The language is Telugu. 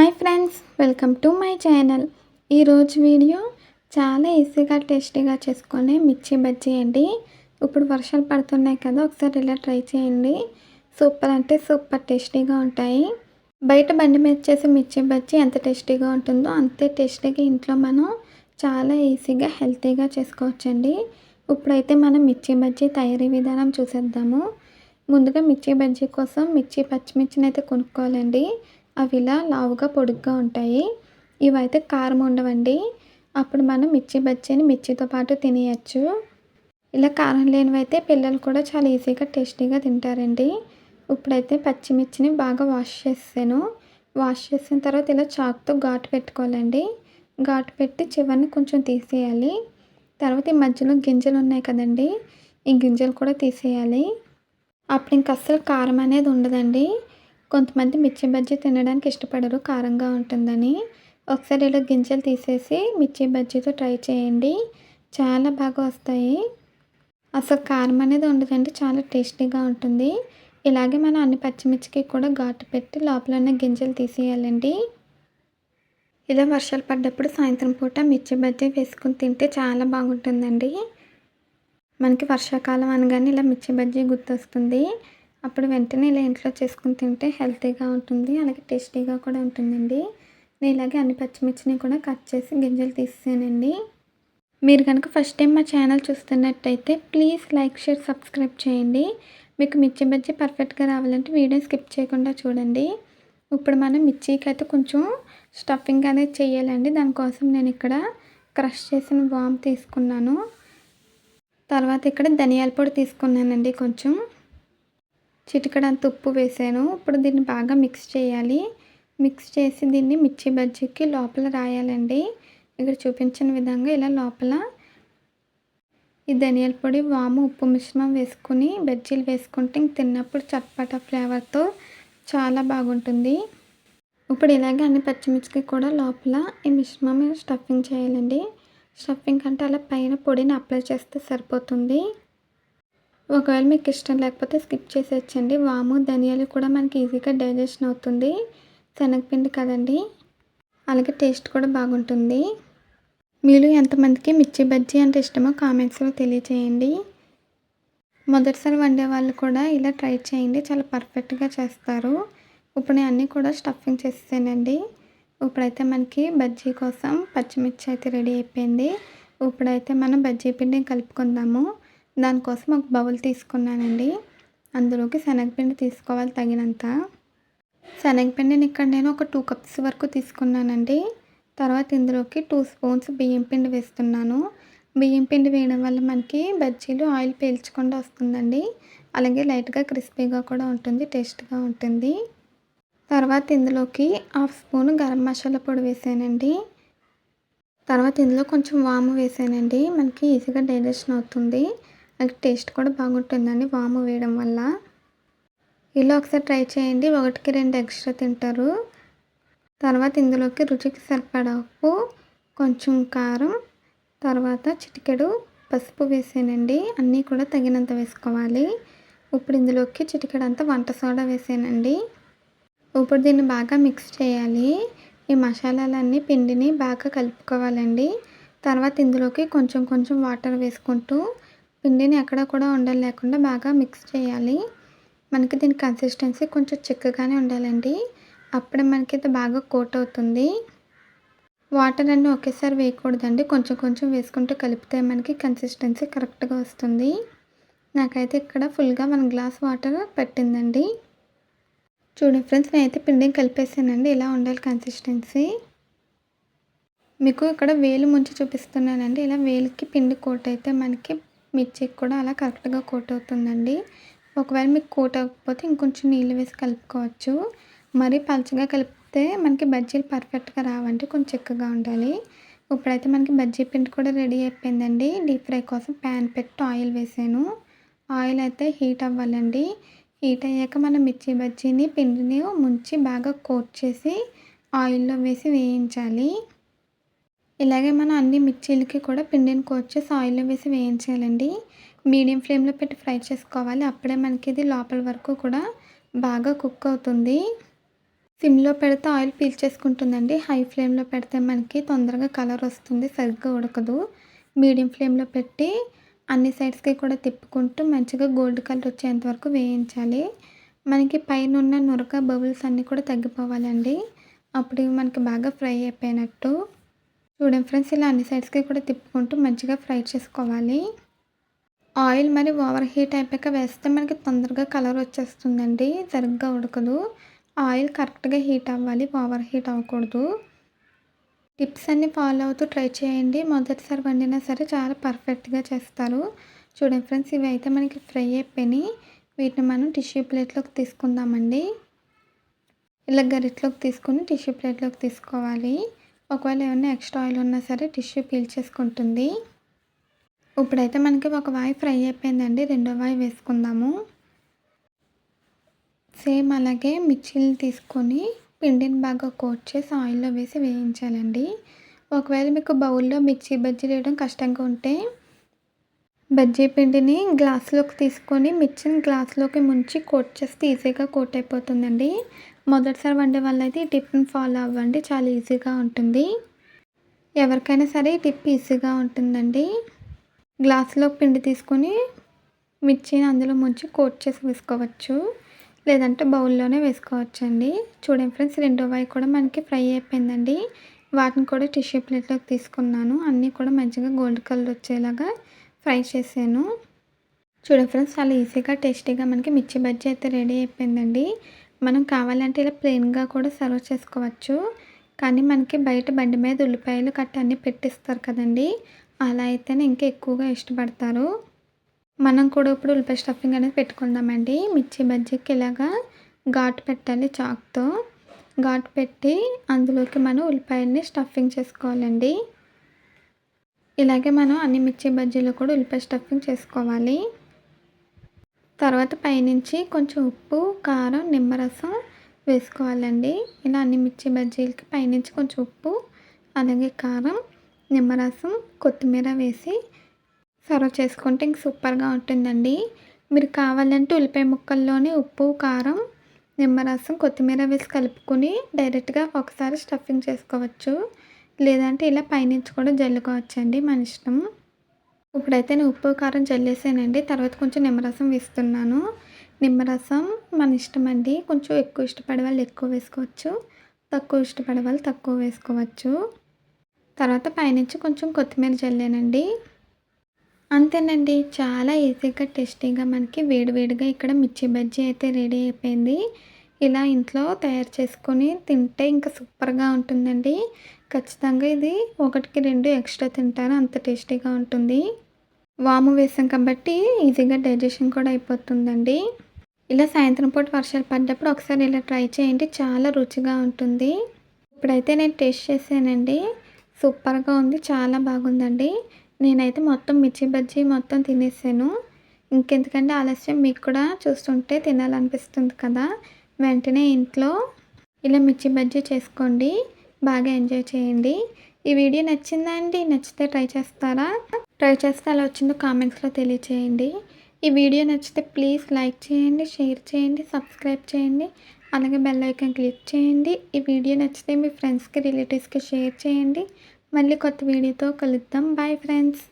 Hi friends welcome to my channel. ఈరోజు వీడియో చాలా ఈజీగా టేస్టీగా చేసుకునే మిర్చి బజ్జీ అండి. ఇప్పుడు వర్షాలు పడుతున్నాయి కదా ఒకసారి ఇలా ట్రై చేయండి. సూపర్ అంటే సూపర్ టేస్టీగా ఉంటాయి. బయట బండి మీద చేసే మిర్చి బజ్జీ ఎంత టేస్టీగా ఉంటుందో అంతే టేస్టీగా ఇంట్లో మనం చాలా ఈజీగా హెల్తీగా చేసుకోవచ్చండి. ఇప్పుడైతే మనం మిర్చి బజ్జీ తయారీ విధానం చూసేద్దాము. ముందుగా మిర్చి బజ్జీ కోసం మిర్చి పచ్చిమిర్చిని అయితే కొనుక్కోవాలండి. అవి ఇలా లావుగా పొడుగ్గా ఉంటాయి. ఇవైతే కారం ఉండవండి. అప్పుడు మనం మిర్చి బజ్జీని మిర్చితో పాటు తినేయచ్చు. ఇలా కారం లేనివైతే పిల్లలు కూడా చాలా ఈజీగా టేస్టీగా తింటారండి. ఇప్పుడైతే పచ్చిమిర్చిని బాగా వాష్ చేసాను వాష్ చేసిన తర్వాత ఇలా చాక్తో ఘాటు పెట్టుకోవాలండి. ఘాటు పెట్టి చివరిని కొంచెం తీసేయాలి. తర్వాత ఈ మధ్యలో గింజలు ఉన్నాయి కదండి ఈ గింజలు కూడా తీసేయాలి. అప్పుడు ఇంక అస్సలు కారం అనేది ఉండదండి. కొంతమంది మిర్చి బజ్జీ తినడానికి ఇష్టపడరు కారంగా ఉంటుందని. ఒకసారి ఇలా గింజలు తీసేసి మిర్చి బజ్జీతో ట్రై చేయండి. చాలా బాగా వస్తాయి. అసలు కారం అనేది ఉండదండి చాలా టేస్టీగా ఉంటుంది. ఇలాగే మనం అన్ని పచ్చిమిర్చికి కూడా ఘాటు పెట్టి లోపల ఉన్న గింజలు తీసేయాలండి. ఇలా వర్షాలు పడ్డప్పుడు సాయంత్రం పూట మిర్చి బజ్జీ వేసుకుని తింటే చాలా బాగుంటుందండి. మనకి వర్షాకాలం అనగానే ఇలా మిర్చి బజ్జీ గుర్తొస్తుంది. అప్పుడు వెంటనే ఇలా ఇంట్లో చేసుకుని తింటే హెల్తీగా ఉంటుంది అలాగే టేస్టీగా కూడా ఉంటుందండి. నేను ఇలాగే అన్ని పచ్చిమిర్చిని కూడా కట్ చేసి గింజలు తీసేసానండి. మీరు కనుక ఫస్ట్ టైం మా ఛానల్ చూస్తున్నట్టయితే ప్లీజ్ లైక్ షేర్ సబ్స్క్రైబ్ చేయండి. మీకు మిర్చి బజ్జీ పర్ఫెక్ట్గా రావాలంటే వీడియో స్కిప్ చేయకుండా చూడండి. ఇప్పుడు మనం మిర్చికి అయితే కొంచెం స్టఫింగ్ అనేది చేయాలండి. దానికోసం నేను ఇక్కడ క్రష్ చేసిన వామ్ తీసుకున్నాను. తర్వాత ఇక్కడ ధనియాల పొడి తీసుకున్నానండి కొంచెం. చిటికడంత ఉప్పు వేసాను. ఇప్పుడు దీన్ని బాగా మిక్స్ చేయాలి. మిక్స్ చేసి దీన్ని మిర్చి బజ్జీకి లోపల రాయాలండి. ఇక్కడ చూపించిన విధంగా ఇలా లోపల ఈ ధనియాల పొడి వాము ఉప్పు మిశ్రమం వేసుకుని బజ్జీలు వేసుకుంటే ఇంక తిన్నప్పుడు చట్పట ఫ్లేవర్తో చాలా బాగుంటుంది. ఇప్పుడు ఇలాగే అన్ని పచ్చిమిర్చికి కూడా లోపల ఈ మిశ్రమం స్టఫింగ్ చేయాలండి. స్టఫింగ్ అంటే అలా పైన పొడిని అప్లై చేస్తే సరిపోతుంది. ఒకవేళ మీకు ఇష్టం లేకపోతే స్కిప్ చేసేయచ్చండి. వాము ధనియాలు కూడా మనకి ఈజీగా డైజెషన్ అవుతుంది. శనగపిండి కదండి. అలాగే టేస్ట్ కూడా బాగుంటుంది. మీరు ఎంతమందికి మిర్చి బజ్జీ అంటే ఇష్టమో కామెంట్స్లో తెలియచేయండి. మొదటిసారి వండే వాళ్ళు కూడా ఇలా ట్రై చేయండి. చాలా పర్ఫెక్ట్గా చేస్తారు. ఇప్పుడు నేను అన్నీ కూడా స్టఫింగ్ చేసేసానండి. ఇప్పుడైతే మనకి బజ్జీ కోసం పచ్చిమిర్చి అయితే రెడీ అయిపోయింది. ఇప్పుడైతే మనం బజ్జీ పిండిని కలుపుకుందాము. దానికోసం ఒక బౌల్ తీసుకున్నానండి. అందులోకి శనగపిండి తీసుకోవాలి తగినంత. శనగపిండిని ఇక్కడ నేను ఒక టూ కప్స్ వరకు తీసుకున్నానండి. తర్వాత ఇందులోకి టూ స్పూన్స్ బియ్యం పిండి వేస్తున్నాను. బియ్యం పిండి వేయడం వల్ల మనకి బజ్జీలు ఆయిల్ పీల్చకుండా వస్తుందండి. అలాగే లైట్గా క్రిస్పీగా కూడా ఉంటుంది టేస్ట్గా ఉంటుంది. తర్వాత ఇందులోకి హాఫ్ స్పూన్ గరం మసాలా పొడి వేసానండి. తర్వాత ఇందులో కొంచెం వాము వేసానండి. మనకి ఈజీగా డైజెషన్ అవుతుంది. నాకు టేస్ట్ కూడా బాగుంటుందండి వాము వేయడం వల్ల. ఇలా ఒకసారి ట్రై చేయండి. ఒకటికి రెండు ఎక్స్ట్రా తింటారు. తర్వాత ఇందులోకి రుచికి సరిపడా ఉప్పు కొంచెం కారం తర్వాత చిటికెడు పసుపు వేసానండి. అన్నీ కూడా తగినంత వేసుకోవాలి. ఇప్పుడు ఇందులోకి చిటికెడంతా వంట సోడా వేసానండి. ఇప్పుడు దీన్ని బాగా మిక్స్ చేయాలి. ఈ మసాలాలన్నీ పిండిని బాగా కలుపుకోవాలండి. తర్వాత ఇందులోకి కొంచెం కొంచెం వాటర్ వేసుకుంటూ పిండిని ఎక్కడ కూడా ఉండలు లేకుండా బాగా మిక్స్ చేయాలి. మనకి దీని కన్సిస్టెన్సీ కొంచెం చిక్కగానే ఉండాలండి. అప్పుడే మనకి ఇది బాగా కోట్ అవుతుంది. వాటర్ అన్నీ ఒకేసారి వేయకూడదండి. కొంచెం కొంచెం వేసుకుంటూ కలిపితే మనకి కన్సిస్టెన్సీ కరెక్ట్గా వస్తుంది. నాకైతే ఇక్కడ ఫుల్గా వన్ గ్లాస్ వాటర్ పెట్టిందండి. చూడండి ఫ్రెండ్స్ నేనైతే పిండిని కలిపేసానండి. ఇలా ఉండాలి కన్సిస్టెన్సీ మీకు ఇక్కడ వేలు ముంచి చూపిస్తున్నానండి. ఇలా వేలుకి పిండి కోట్ అయితే మనకి మిర్చికి కూడా అలా కరెక్ట్గా కోట్ అవుతుందండి. ఒకవేళ మీకు కోట్ అవ్వకపోతే ఇంకొంచెం నీళ్ళు వేసి కలుపుకోవచ్చు. మరీ పలచగా కలిపితే మనకి బజ్జీలు పర్ఫెక్ట్గా రావండి కొంచెం చిక్కగా ఉండాలి. ఇప్పుడైతే మనకి బజ్జీ పిండి కూడా రెడీ అయిపోయిందండి. డీప్ ఫ్రై కోసం ప్యాన్ పెట్టి ఆయిల్ వేసాను. ఆయిల్ అయితే హీట్ అవ్వాలండి. హీట్ అయ్యాక మనం మిర్చి బజ్జీని పిండిని ముంచి బాగా కోట్ చేసి ఆయిల్లో వేసి వేయించాలి. ఇలాగే మనం అన్ని మిర్చీలకి కూడా పిండిని కోట్ చేసి ఆయిల్లో వేసి వేయించాలండి మీడియం ఫ్లేమ్లో పెట్టి ఫ్రై చేసుకోవాలి. అప్పుడే మనకి ఇది లోపల వరకు కూడా బాగా కుక్ అవుతుంది. సిమ్లో పెడితే ఆయిల్ పీల్చేసుకుంటుందండి హై ఫ్లేమ్లో పెడితే మనకి తొందరగా కలర్ వస్తుంది. సరిగ్గా ఉడకదు. మీడియం ఫ్లేమ్లో పెట్టి అన్ని సైడ్స్కి కూడా తిప్పుకుంటూ మంచిగా గోల్డ్ కలర్ వచ్చేంత వరకు వేయించాలి. మనకి పైన ఉన్న నురక బబుల్స్ అన్నీ కూడా తగ్గిపోవాలండి. అప్పుడు మనకి బాగా ఫ్రై అయిపోయినట్టు. చూడండి ఫ్రెండ్స్ ఇలా అన్ని సైడ్స్కి కూడా తిప్పుకుంటూ మంచిగా ఫ్రై చేసుకోవాలి. ఆయిల్ మరి ఓవర్ హీట్ అయిపోయాక వేస్తే మనకి తొందరగా కలర్ వచ్చేస్తుందండి సరిగ్గా ఉడకదు. ఆయిల్ కరెక్ట్గా హీట్ అవ్వాలి ఓవర్ హీట్ అవ్వకూడదు. టిప్స్ అన్నీ ఫాలో అవుతూ ట్రై చేయండి. మొదటిసారి వండినా సరే చాలా పర్ఫెక్ట్గా చేస్తారు. చూడండి ఫ్రెండ్స్ ఇవి అయితే మనకి ఫ్రై అయిపోయినాయి. వీటిని మనం టిష్యూ ప్లేట్లోకి తీసుకుందామండి. ఇలా గరిటలోకి తీసుకుని టిష్యూ ప్లేట్లోకి తీసుకోవాలి. ఒకవేళ ఏమైనా ఎక్స్ట్రా ఆయిల్ ఉన్నా సరే టిష్యూ పీల్చేసుకుంటుంది ఇప్పుడైతే మనకి ఒక వాయి ఫ్రై అయిపోయిందండి. రెండో వాయి వేసుకుందాము. సేమ్ అలాగే మిర్చీలు తీసుకొని పిండిని బాగా కోట్ చేసి ఆయిల్లో వేసి వేయించాలండి. ఒకవేళ మీకు బౌల్లో మిర్చి బజ్జీ వేయడం కష్టంగా ఉంటే బజ్జీ పిండిని గ్లాస్లోకి తీసుకొని మిర్చిని గ్లాస్లోకి ముంచి కోట్ చేస్తే ఈజీగా కోట్ అయిపోతుందండి. మొదటిసారి వండే వాళ్ళైతే ఈ టిప్ని ఫాలో అవ్వండి. చాలా ఈజీగా ఉంటుంది. ఎవరికైనా సరే ఈ టిప్ ఈజీగా ఉంటుందండి. గ్లాస్లో పిండి తీసుకొని మిర్చిని అందులో ముంచి కోట్ చేసి వేసుకోవచ్చు. లేదంటే బౌల్లోనే వేసుకోవచ్చండి. చూడండి ఫ్రెండ్స్ రెండో వాయి కూడా మనకి ఫ్రై అయిపోయిందండి. వాటిని కూడా టిష్యూ ప్లేట్లోకి తీసుకున్నాను. అన్నీ కూడా మంచిగా గోల్డ్ కలర్ వచ్చేలాగా ఫ్రై చేశాను. చూడండి ఫ్రెండ్స్ చాలా ఈజీగా టేస్టీగా మనకి మిర్చి బజ్జీ అయితే రెడీ అయిపోయిందండి. మనం కావాలంటే ఇలా ప్లెయిన్గా కూడా సర్వ్ చేసుకోవచ్చు. కానీ మనకి బయట బండి మీద ఉల్లిపాయలు కట్ట అన్నీ పెట్టిస్తారు కదండి. అలా అయితేనే ఇంకా ఎక్కువగా ఇష్టపడతారు. మనం కూడా ఇప్పుడు ఉల్లిపాయ స్టఫింగ్ అనేది పెట్టుకుందామండి. మిర్చి బజ్జీకి ఇలాగా ఘాటు పెట్టాలి చాక్తో. ఘాటు పెట్టి అందులోకి మనం ఉల్లిపాయల్ని స్టఫింగ్ చేసుకోవాలండి. ఇలాగే మనం అన్ని మిర్చి బజ్జీలో కూడా ఉల్లిపాయ స్టఫింగ్ చేసుకోవాలి. తర్వాత పైనుంచి కొంచెం ఉప్పు కారం నిమ్మరసం వేసుకోవాలండి. ఇలా అన్ని మిర్చి బజ్జీలకి పైనుంచి కొంచెం ఉప్పు అలాగే కారం నిమ్మరసం కొత్తిమీర వేసి సర్వ్ చేసుకుంటే ఇంక సూపర్గా ఉంటుందండి. మీరు కావాలంటే ఉల్లిపాయ ముక్కల్లోనే ఉప్పు కారం నిమ్మరసం కొత్తిమీర వేసి కలుపుకొని డైరెక్ట్గా ఒకసారి స్టఫింగ్ చేసుకోవచ్చు. లేదంటే ఇలా పైనుంచి కూడా జల్లుకోవచ్చండి మన ఇష్టం. ఇప్పుడైతే నేను ఉప్పు కారం చల్లేసానండి. తర్వాత కొంచెం నిమ్మరసం వేస్తున్నాను. నిమ్మరసం మన ఇష్టం అండి. కొంచెం ఎక్కువ ఇష్టపడే వాళ్ళు ఎక్కువ వేసుకోవచ్చు. తక్కువ ఇష్టపడే వాళ్ళు తక్కువ వేసుకోవచ్చు. తర్వాత పైనుంచి కొంచెం కొత్తిమీర చల్లానండి. అంతేనండి. చాలా ఈజీగా టేస్టీగా మనకి వేడివేడిగా ఇక్కడ మిర్చి బజ్జీ అయితే రెడీ అయిపోయింది. ఇలా ఇంట్లో తయారు చేసుకొని తింటే ఇంకా సూపర్గా ఉంటుందండి. ఖచ్చితంగా ఇది ఒకటికి రెండు ఎక్స్ట్రా తింటారు. అంత టేస్టీగా ఉంటుంది. వాము వేసాం కాబట్టి ఈజీగా డైజెషన్ కూడా అయిపోతుందండి. ఇలా సాయంత్రం పూట వర్షాలు పడ్డప్పుడు ఒకసారి ఇలా ట్రై చేయండి. చాలా రుచిగా ఉంటుంది. ఇప్పుడైతే నేను టేస్ట్ చేశానండి. సూపర్గా ఉంది. చాలా బాగుందండి. నేనైతే మొత్తం మిర్చి బజ్జీ మొత్తం తినేసాను. ఇంకెందుకంటే ఆలస్యం? మీకు కూడా చూస్తుంటే తినాలనిపిస్తుంది కదా. వెంటనే ఇంట్లో ఇలా మిర్చి బజ్జీ చేసుకోండి. బాగా ఎంజాయ్ చేయండి. ఈ వీడియో నచ్చిందా అండి? నచ్చితే ట్రై చేస్తారా? ట్రై చేస్తే అలా వచ్చిందో కామెంట్స్లో తెలియచేయండి. ఈ వీడియో నచ్చితే ప్లీజ్ లైక్ చేయండి షేర్ చేయండి సబ్స్క్రైబ్ చేయండి. అలాగే బెల్ ఐకాన్ క్లిక్ చేయండి. ఈ వీడియో నచ్చితే మీ ఫ్రెండ్స్కి రిలేటివ్స్కి షేర్ చేయండి. మళ్ళీ కొత్త వీడియోతో కలుద్దాం. Bye friends.